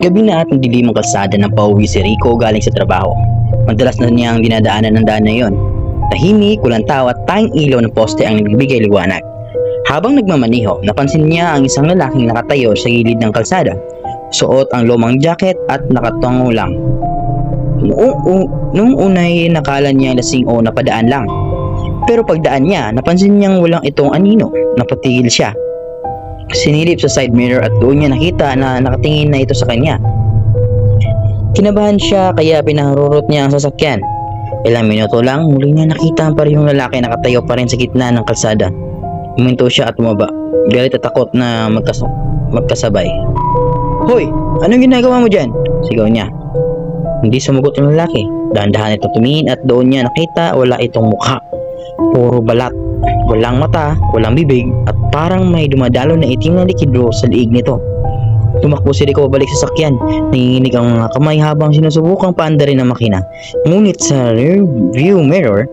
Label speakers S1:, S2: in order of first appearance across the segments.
S1: Gabi na at dilim ang kalsada ng pauwi si Rico galing sa trabaho. Madalas na niyang dinadaanan ng daan na yon. Tahimik, walang tao at tayong ilaw ng poste ang nagbibigay liwanag. Habang nagmamaniho, napansin niya ang isang lalaking nakatayo sa gilid ng kalsada. Suot ang lumang jacket at nakatungo lang. Noong, noong unay nakala niya lasing o napadaan lang. Pero pagdaan niya, napansin niyang walang itong anino. Napatigil siya. Sinilip sa side mirror at doon niya nakita na nakatingin na ito sa kanya. Kinabahan siya kaya pinaharurot niya ang sasakyan. Ilang minuto lang, muli niya nakita ang parehong lalaki nakatayo pa rin sa gitna ng kalsada. Huminto siya at tumaba. Galit at takot na magkas magkasabay. Hoy! Anong ginagawa mo dyan? Sigaw niya. Hindi sumagot ang lalaki. Dahan-dahan ito tumingin at doon niya nakita wala itong mukha. Puro balat. Walang mata, walang bibig, at parang may dumadalo na itim na likido sa liig nito. Tumakbo si Rico balik sa sakyan. Nanginginig ang mga kamay habang sinusubukang paandarin ang makina. Ngunit sa rear view mirror,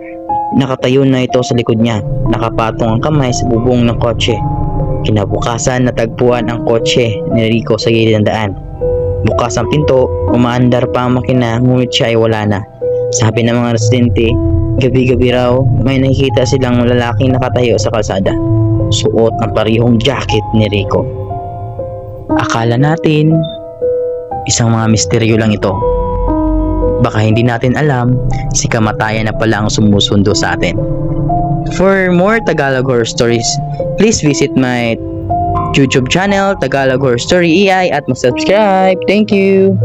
S1: nakatayo na ito sa likod niya. Nakapatong ang kamay sa bubong ng kotse. Kinabukasan natagpuan ang kotse ni Rico sa gilid ng daan. Bukas ang pinto, umaandar pa ang makina ngunit siya ay wala na. Sabi ng mga residente, gabi-gabi raw may nakikita silang lalaking nakatayo sa kalsada. Suot ang parehong jacket ni Rico. Akala natin, isang mga misteryo lang ito. Baka hindi natin alam, si kamatayan na pala ang sumusundo sa atin. For more Tagalog horror stories, please visit my YouTube channel, Tagalog Horror Story EI at mag-subscribe. Thank you!